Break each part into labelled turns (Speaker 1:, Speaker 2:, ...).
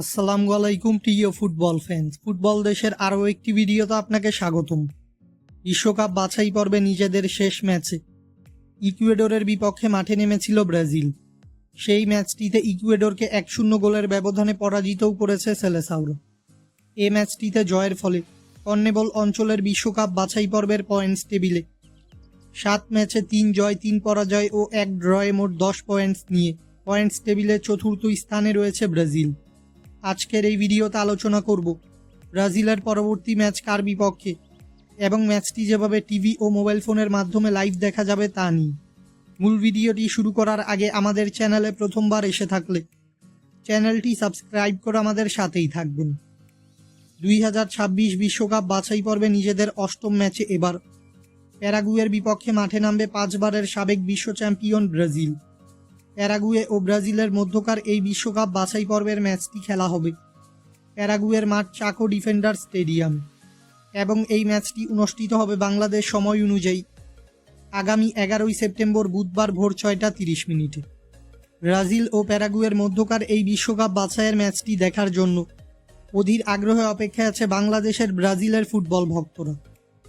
Speaker 1: আসসালামু আলাইকুম, প্রিয় ফুটবল ফ্যান্স ফুটবল দেশের আরও একটি ভিডিওতে আপনাকে স্বাগতম। বিশ্বকাপ বাছাই পর্বে নিজেদের শেষ ম্যাচে ইকুয়েডরের বিপক্ষে মাঠে নেমেছিল ব্রাজিল। সেই ম্যাচটিতে ইকুয়েডরকে এক শূন্য গোলের ব্যবধানে পরাজিতও করেছে সেলেসাউরো। এ ম্যাচটিতে জয়ের ফলে কর্নেবল অঞ্চলের বিশ্বকাপ বাছাই পর্বের পয়েন্টস টেবিলে সাত ম্যাচে তিন জয়, তিন পরাজয় ও এক ড্রয়ে মোট দশ পয়েন্টস নিয়ে পয়েন্টস টেবিলের চতুর্থ স্থানে রয়েছে ব্রাজিল। আজকের এই ভিডিওতে আলোচনা করব ব্রাজিলের পরবর্তী ম্যাচ কার বিপক্ষে এবং ম্যাচটি যেভাবে টিভি ও মোবাইল ফোনের মাধ্যমে লাইভ দেখা যাবে তা নিয়ে। মূল ভিডিওটি শুরু করার আগে আমাদের চ্যানেলে প্রথমবার এসে থাকলে চ্যানেলটি সাবস্ক্রাইব করে আমাদের সাথেই থাকবেন। দুই হাজার ছাব্বিশ বিশ্বকাপ বাছাই পর্বে নিজেদের অষ্টম ম্যাচে এবার প্যারাগুয়ের বিপক্ষে মাঠে নামবে পাঁচবারের সাবেক বিশ্ব চ্যাম্পিয়ন ব্রাজিল। প্যারাগুয়ে ও ব্রাজিলের মধ্যকার এই বিশ্বকাপ বাছাই পর্বের ম্যাচটি খেলা হবে। প্যারাগুয়ের মাঠ চাকো ডিফেন্ডার স্টেডিয়াম। এবং এই ম্যাচটি অনুষ্ঠিত হবে বাংলাদেশ সময় অনুযায়ী। আগামী এগারোই সেপ্টেম্বর বুধবার ভোর ছয়টা তিরিশ মিনিটে। ব্রাজিল ও প্যারাগুয়ের মধ্যকার এই বিশ্বকাপ বাছাইয়ের ম্যাচটি দেখার জন্য অধীর আগ্রহে অপেক্ষায় আছে বাংলাদেশের ব্রাজিলের ফুটবল ভক্তরা।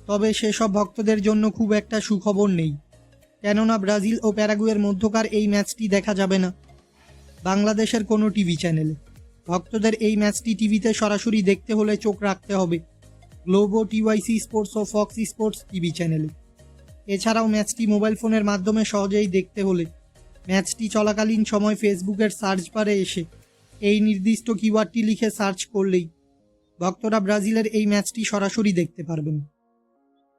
Speaker 1: তবে সেসব ভক্তদের জন্য খুব একটা সুখবর নেই। কেননা ব্রাজিল ও প্যারাগুয়ের মধ্যকার এই ম্যাচটি দেখা যাবে না। বাংলাদেশের কোনো টিভি চ্যানেলে। ভক্তদের এই ম্যাচটি টিভিতে সরাসরি দেখতে হলে চোখ রাখতে হবে। গ্লোবো, টিওয়াইসি স্পোর্টস ও ফক্স স্পোর্টস টিভি চ্যানেলে। এছাড়াও ম্যাচটি মোবাইল ফোনের মাধ্যমে সহজেই দেখতে হলে। ম্যাচটি চলাকালীন সময় ফেসবুকের সার্চ বারে এসে এই নির্দিষ্ট কিওয়ার্ডটি লিখে সার্চ করলেই ভক্তরা ব্রাজিলের এই ম্যাচটি সরাসরি দেখতে পারবেন।